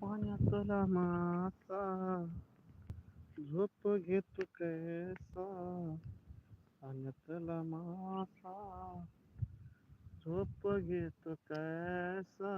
पाण्यातला मासा झोप घेतो कैसा? पाण्यातला मासा झोप घेतो कैसा?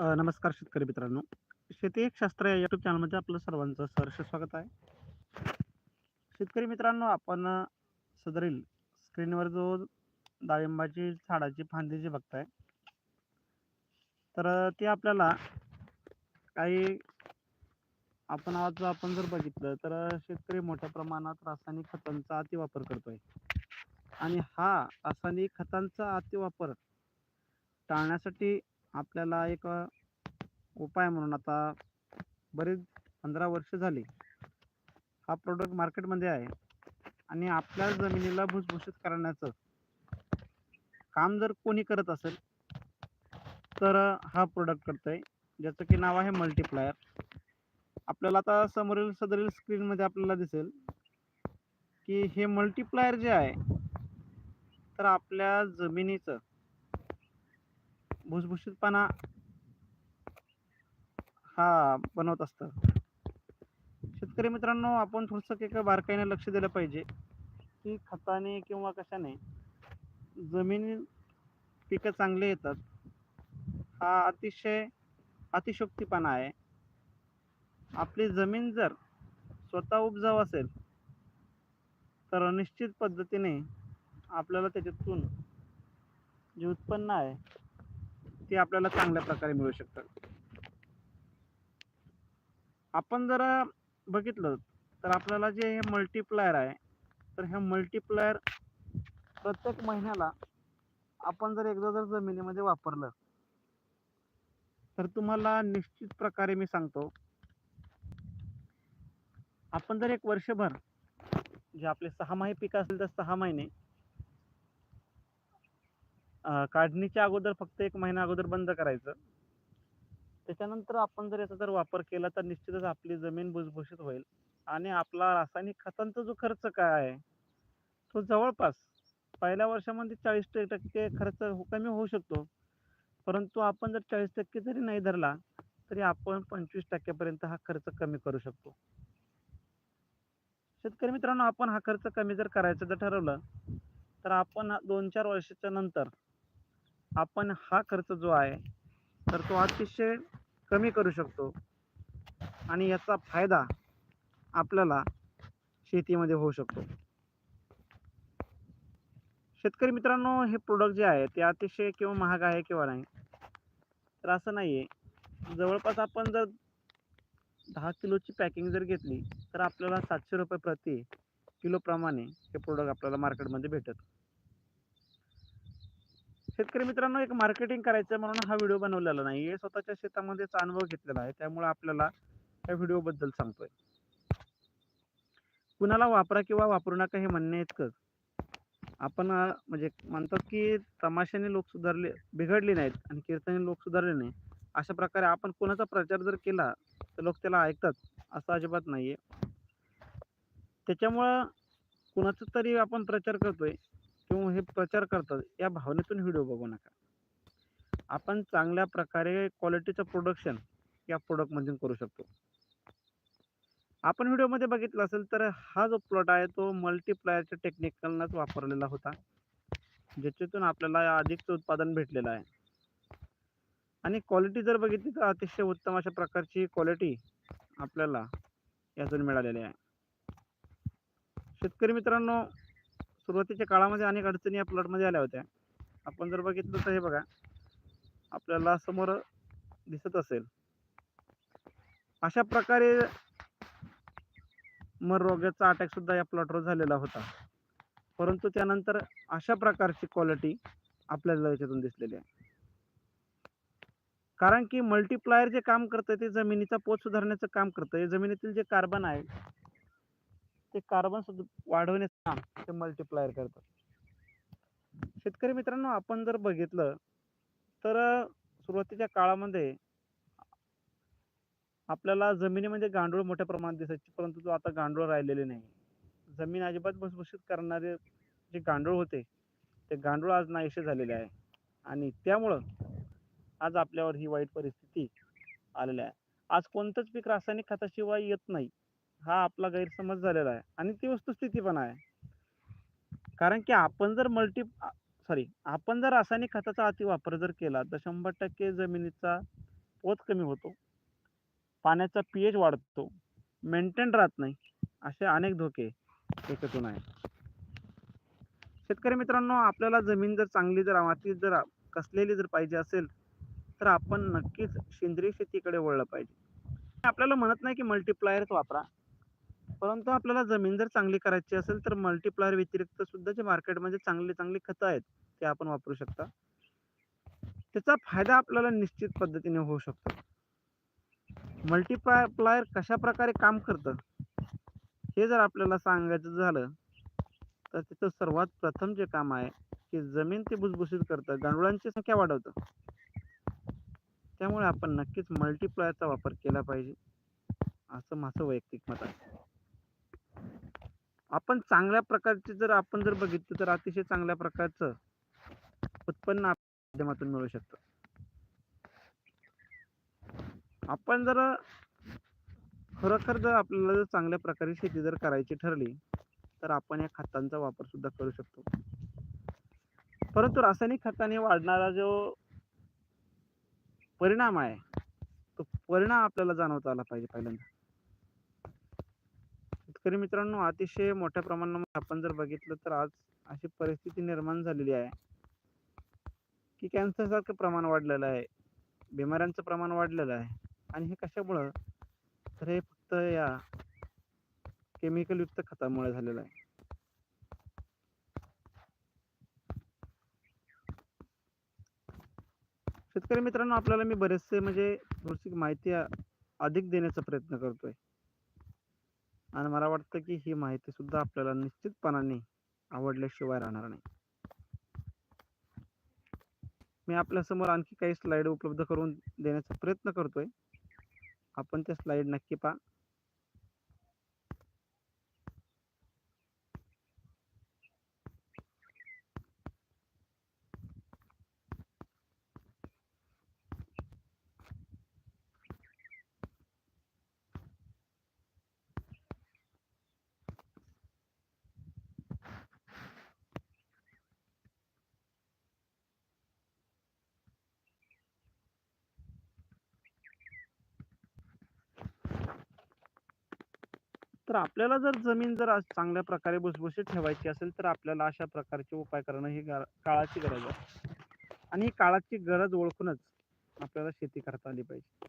नमस्कार शेतकरी मित्रांनो. शेती एक शास्त्र या युट्यूब चॅनलमध्ये आपलं सर्वांचं सहर्ष स्वागत आहे. शेतकरी मित्रांनो, आपण सदरील स्क्रीनवर जो डाळिंबाची झाडाची फांदी जी बघताय तर ती आपल्याला काही आपण आज आपण जर बघितलं तर शेतकरी मोठ्या प्रमाणात रासायनिक खतांचा अतिवापर करतोय आणि हा रासायनिक खतांचा अतिवापर टाळण्यासाठी आपल्याला एक उपाय म्हणून आता बरेच 15 वर्ष झाली. हा प्रोडक्ट मार्केटमध्ये आहे. आणि आपल्या जमिनीला भुसभुशीत करण्याचं काम जर कोणी करत असेल तर हा हा प्रॉडक्ट करतोय. ज्याचं की नाव आहे मल्टीप्लायर. आपल्याला आता समोरील सदरील स्क्रीनमध्ये आपल्याला दिसेल की हे मल्टीप्लायर जे आहे तर आपल्या जमिनीचं भुसभुशीतपणा हा बनवत असतं. शेतकरी मित्रांनो, आपण थोडंसं एका बारकाईने लक्ष दिलं पाहिजे की खताने किंवा कशाने जमीन पिकं चांगली येतात. हा अतिशय अतिशोक्तीपणा आहे. आपली जमीन जर स्वतः उपजाऊ असेल तर निश्चित पद्धतीने आपल्याला त्याच्यातून जे उत्पन्न आहे ते आपल्याला चांगल्या प्रकारे मिळू शकतं. आपण जर बघितलं तर आपल्याला जे हे मल्टीप्लायर आहे तर हे मल्टीप्लायर प्रत्येक महिन्याला आपण जर एकदा जर जमिनीमध्ये वापरलं तर तुम्हाला निश्चित प्रकारे मी सांगतो आपण जर एक वर्षभर जे आपले सहा माही पीक असेल तर सहा महिने काढणीच्या अगोदर फक्त एक महिना अगोदर बंद करायचं. त्याच्यानंतर आपण जर याचा जर वापर केला तर निश्चितच आपली जमीन भुसभुशीत होईल आणि आपला रासायनिक खतांचा जो खर्च काय आहे तो जवळपास पहिल्या वर्षामध्ये 40% खर्च हो, कमी होऊ शकतो. परंतु आपण जर 40% जरी नाही धरला तरी आपण पंचवीस टक्क्यापर्यंत हा खर्च कमी करू शकतो. शेतकरी मित्रांनो, आपण हा खर्च कमी जर करायचं जर ठरवलं तर आपण 2-4 वर्षाच्या नंतर आपण हा खर्च जो आहे तर तो अतिशय कमी करू शकतो. आणि याचा फायदा आपल्याला शेतीमध्ये होऊ शकतो. शेतकरी मित्रांनो, हे प्रोडक्ट जे आहे ते अतिशय किंवा महाग आहे किंवा नाही तर असं नाही आहे जवळपास आपण जर दहा किलोची पॅकिंग जर घेतली तर आपल्याला ₹700 प्रति किलोप्रमाणे हे प्रोडक्ट आपल्याला मार्केटमध्ये भेटत. शेतकरी मित्रांनो, एक मार्केटिंग करायचं म्हणून हा व्हिडिओ बनवलेला नाहीये. स्वतःच्या शेतामध्येच अनुभव घेतलेला आहे. त्यामुळे आपल्याला या व्हिडिओबद्दल सांगतोय. कुणाला वापरा किंवा वापरू नका हे म्हणणे इतकंच. आपण म्हणजे म्हणतात की तमाशाने लोक सुधारले बिघडले नाहीत आणि कीर्तने लोक सुधारले नाही. अशा प्रकारे आपण कोणाचा प्रचार जर केला तर लोक त्याला ऐकतात असं अजिबात नाहीये. त्याच्यामुळं कुणाचा तरी आपण प्रचार करतोय किंवा हे प्रचार करतात या भावनेतून व्हिडिओ बघू नका. आपण चांगल्या प्रकारे क्वालिटीचं प्रोडक्शन या प्रोडक्टमधून करू शकतो. आपण व्हिडिओमध्ये बघितलं असेल तर हा जो प्लॉट आहे तो मल्टीप्लायरच्या टेक्निकलनंच वापरलेला होता. ज्याच्यातून आपल्याला अधिकचं उत्पादन भेटलेलं आहे. आणि क्वालिटी जर बघितली तर अतिशय उत्तम अशा प्रकारची क्वालिटी आपल्याला यातून मिळालेली आहे. शेतकरी मित्रांनो, सुरुवातीच्या काळामध्ये अनेक अडचणी या प्लॉटमध्ये आल्या होत्या. आपण जर बघितलं तर हे बघा आपल्याला समोर दिसत असेल. अशा प्रकारे मर रोगाचा अटॅक सुद्धा या प्लॉटवर झालेला होता. परंतु त्यानंतर अशा प्रकारची क्वालिटी आपल्याला याच्यातून दिसलेली आहे. कारण की मल्टीप्लायर जे काम करतं ते जमिनीचा पोत सुधारण्याचं काम करतं जमिनीतील जे कार्बन आहे ते कार्बन सुद्धा वाढवण्याचं काम ते मल्टिप्लायर करतात शेतकरी मित्रांनो, आपण जर बघितलं तर सुरुवातीच्या काळामध्ये आपल्याला जमिनीमध्ये गांडूळ मोठ्या प्रमाणात दिसायचे परंतु तो आता गांडूळ राहिलेले नाही. जमीन अजिबात भुसभुशीत करणारे जे गांडूळ होते ते गांडूळ आज नाहीसे झालेले आहे आणि त्यामुळं आज आपल्यावर ही वाईट परिस्थिती आलेली आहे. आज कोणतंच पीक रासायनिक खताशिवाय येत नाही. हा आपला गैरसमज झालेला आहे. आणि ती वस्तुस्थिती पण आहे. कारण की आपण जर मल्टी सॉरी आपण जर रासायनिक खताचा अतिवापर जर केला तर 100% जमिनीचा पोत कमी होतो. पाण्याचा पीएच वाढतो. मेंटेन राहत नाही. असे अनेक धोके त्याच्यातून आहे शेतकरी मित्रांनो आपल्याला जमीन जर चांगली जर माती जर कसलेली जर पाहिजे असेल तर आपण नक्कीच सेंद्रिय शेतीकडे वळलं पाहिजे. आपल्याला म्हणत नाही की मल्टीप्लायरच वापरा. परंतु आपल्याला जमीन जर चांगली करायची असेल तर मल्टीप्लायर व्यतिरिक्त सुद्धा जे मार्केटमध्ये चांगली चांगली खतं आहेत ते आपण वापरू शकता. त्याचा फायदा आपल्याला निश्चित पद्धतीने होऊ शकतो. मल्टीप्लायर कशा प्रकारे काम करतं? हे जर आपल्याला सांगायचं झालं तर तिथं सर्वात प्रथम जे काम आहे की जमीन ते भुसभुशीत करतं गांडुळांची संख्या वाढवतं. त्यामुळे आपण नक्कीच मल्टीप्लायरचा वापर केला पाहिजे असं माझं वैयक्तिक मत आहे. आपण चांगल्या प्रकारचे जर आपण जर बघितलं तर अतिशय चांगल्या प्रकारचं उत्पन्न माध्यमातून मिळू शकतं. आपण जर खरोखर जर आपल्याला जर चांगल्या प्रकारे शेती जर करायची ठरली तर आपण या खतांचा वापर सुद्धा करू शकतो. परंतु रासायनिक खताने वाढणारा जो परिणाम आहे तो परिणाम आपल्याला जाणवता आला पाहिजे पहिल्यांदा. शेतकरी मित्रांनो अतिशय मोठ्या प्रमाणामध्ये आपण जर बघितलं तर आज अशी परिस्थिती निर्माण झालेली आहे की कॅन्सरसारखं प्रमाण वाढलेलं आहे. बिमाऱ्यांचं प्रमाण वाढलेलं आहे. आणि हे कशामुळं? तर हे फक्त या केमिकलयुक्त खतामुळे झालेलं आहे. शेतकरी मित्रांनो आपल्याला मी बरेचसे म्हणजे थोडीशी माहिती अधिक देण्याचा प्रयत्न करतोय. आणि मला वाटतं की ही माहिती सुद्धा आपल्याला निश्चितपणाने आवडल्याशिवाय राहणार नाही. मी आपल्यासमोर आणखी काही स्लाइड उपलब्ध करून देण्याचा प्रयत्न करतोय. आपण त्या स्लाइड नक्की पहा. तर आपल्याला जर जमीन जर चांगल्या प्रकारे भुसभुशीत ठेवायची असेल तर आपल्याला अशा प्रकारचे उपाय करणं ही काळाची गरज आहे. आणि ही काळाची गरज ओळखूनच आपल्याला शेती करता आली पाहिजे.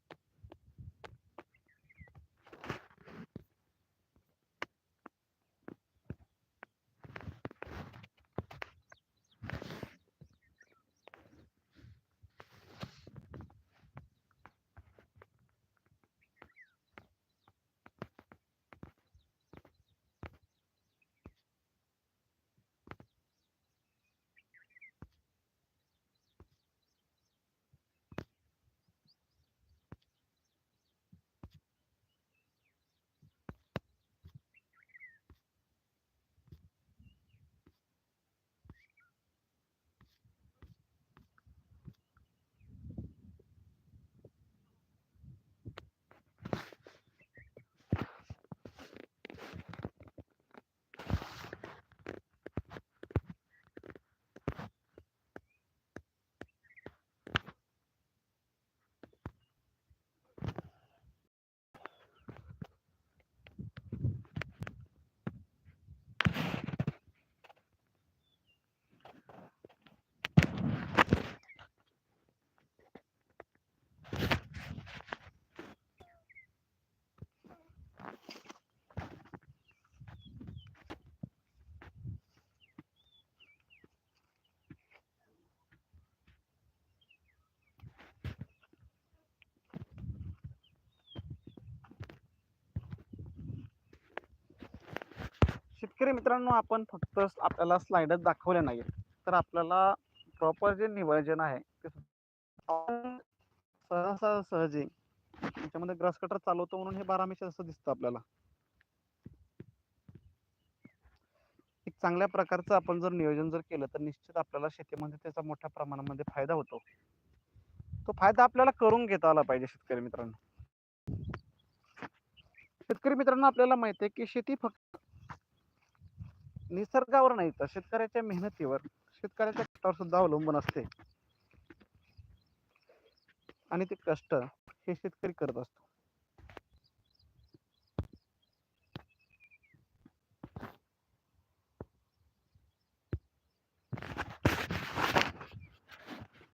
शेतकरी मित्रांनो आपण फक्त आपल्याला स्लाइडच दाखवल्या नाही तर आपल्याला प्रॉपर जे नियोजन आहे ते सहसा सहजी त्याच्यामध्ये ग्रास कटर चालवतो म्हणून हे बारामेश असं दिसतं आपल्याला. एक चांगल्या प्रकारचं आपण जर नियोजन जर केलं तर निश्चित आपल्याला शेतीमध्ये त्याचा मोठ्या प्रमाणामध्ये फायदा होतो. तो फायदा आपल्याला करून घेता आला पाहिजे शेतकरी मित्रांनो. शेतकरी मित्रांनो आपल्याला माहिती आहे की शेती फक्त निसर्गावर नाही तर शेतकऱ्याच्या मेहनतीवर शेतकऱ्याच्या कष्टावर सुद्धा अवलंबून असते. आणि ते कष्ट हे शेतकरी करत असतो.